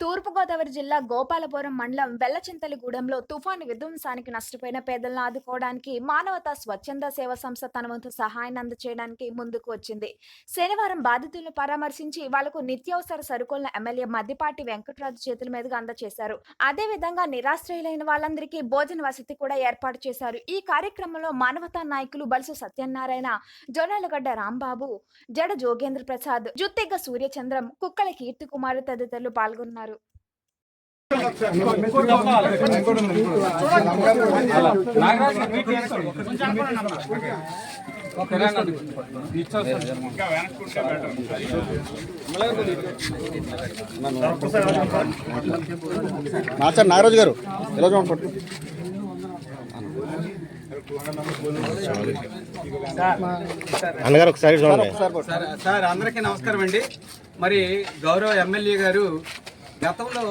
తూర్పుగోదావరి జిల్లా గోపాలపురం మండలం వెల్లచింతలిగూడెంలో తుఫాను విధ్వంసానికి నష్టపోయిన పేదలను ఆదుకోవడానికి మానవతా స్వచ్ఛంద సేవ సంస్థ తన వంతు సహాయాన్ని అందజేయడానికి ముందుకు వచ్చింది. శనివారం బాధితులను పరామర్శించి వాళ్ళకు నిత్యావసర సరుకులను ఎమ్మెల్యే మద్దిపాటి వెంకటరాజు చేతుల మీదుగా అందజేశారు అదే విధంగా నిరాశ్రయులైన వాళ్ళందరికీ భోజన వసతి కూడా ఏర్పాటు చేశారు. ఈ కార్యక్రమంలో మానవతా నాయకులు బలుసు సత్యనారాయణ జొన్నలగడ్డ రాంబాబు జడ జోగేంద్ర ప్రసాద్ జుత్తిగ్గ సూర్యచంద్రం కుక్కల కీర్తి కుమార్ తదితరులు పాల్గొన్నారు. మాస్టర్ నాగరాజు గారు ఎలా చూడండి అన్నగారు ఒకసారి చూడండి. సార్ అందరికీ నమస్కారం అండి. మరి గౌరవ ఎమ్మెల్యే గారు గతంలో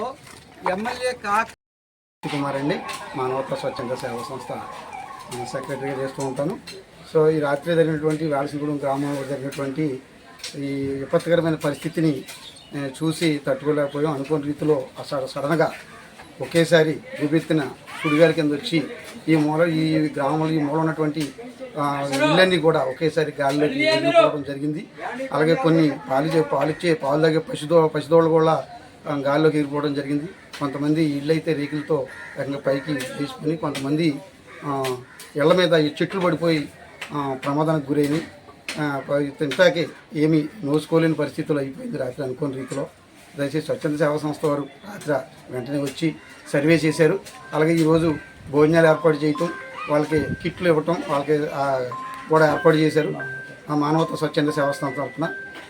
ఎమ్మెల్యే కాక కుమార్ అండి. మానవత్వ స్వచ్ఛంద సేవా సంస్థ. సెక్రటరీగా చేస్తూ ఉంటాను. సో ఈ రాత్రి జరిగినటువంటి వేలసిగూడెం గ్రామంలో జరిగినటువంటి ఈ విపత్కరమైన పరిస్థితిని చూసి తట్టుకోలేకపోయాం. అనుకోని రీతిలో అసలు సడన్గా ఒకేసారి గుబెత్తిన సుడిగారి కింద వచ్చి ఈ మూల ఈ గ్రామంలో ఈ మూల ఉన్నటువంటి ఇళ్ళన్నీ కూడా ఒకేసారి గాలిలోకి వెళ్ళిపోవడం జరిగింది. అలాగే కొన్ని పాలిచ్చే పాలిచ్చే పాలు తాగే పశుదో పశుదోళ్ళు కూడా గాలిలోకి ఎగిరిపోవడం జరిగింది. కొంతమంది ఇళ్ళు అయితే రేకులతో ఏకంగా పైకి తీసుకుని కొంతమంది ఇళ్ళ మీద ఈ చెట్లు పడిపోయి ప్రమాదానికి గురైంది తింటాకే ఏమీ నోసుకోలేని పరిస్థితులు అయిపోయింది రాత్రి అనుకోని రీతిలో. దయచేసి స్వచ్ఛంద సేవా సంస్థ వారు రాత్రి వెంటనే వచ్చి సర్వే చేశారు. అలాగే ఈరోజు భోజనాలు ఏర్పాటు చేయటం వాళ్ళకి కిట్లు ఇవ్వటం వాళ్ళకి కూడా ఏర్పాటు చేశారు. ఆ మానవత స్వచ్ఛంద సేవా సంస్థ తరఫున.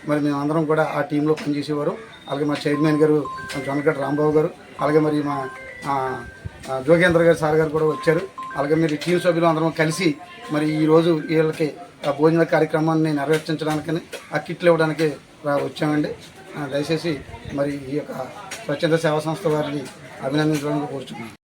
మరి మేమందరం కూడా ఆ టీంలో పనిచేసేవారు. అలాగే మా చైర్మన్ గారు జొన్నగడ్డ రాంబాబు గారు అలాగే మరి మా జోగేంద్ర గారు సార్ గారు కూడా వచ్చారు. అలాగే మీరు టీం సభ్యులు అందరం కలిసి మరి ఈరోజు వీళ్ళకి ఆ భోజన కార్యక్రమాన్ని నెరవేర్చడానికి ఆ కిట్లు ఇవ్వడానికి వచ్చామండి. దయచేసి మరి ఈ యొక్క స్వచ్ఛంద సేవా సంస్థ వారిని అభినందించడానికి కోరుచున్నాను.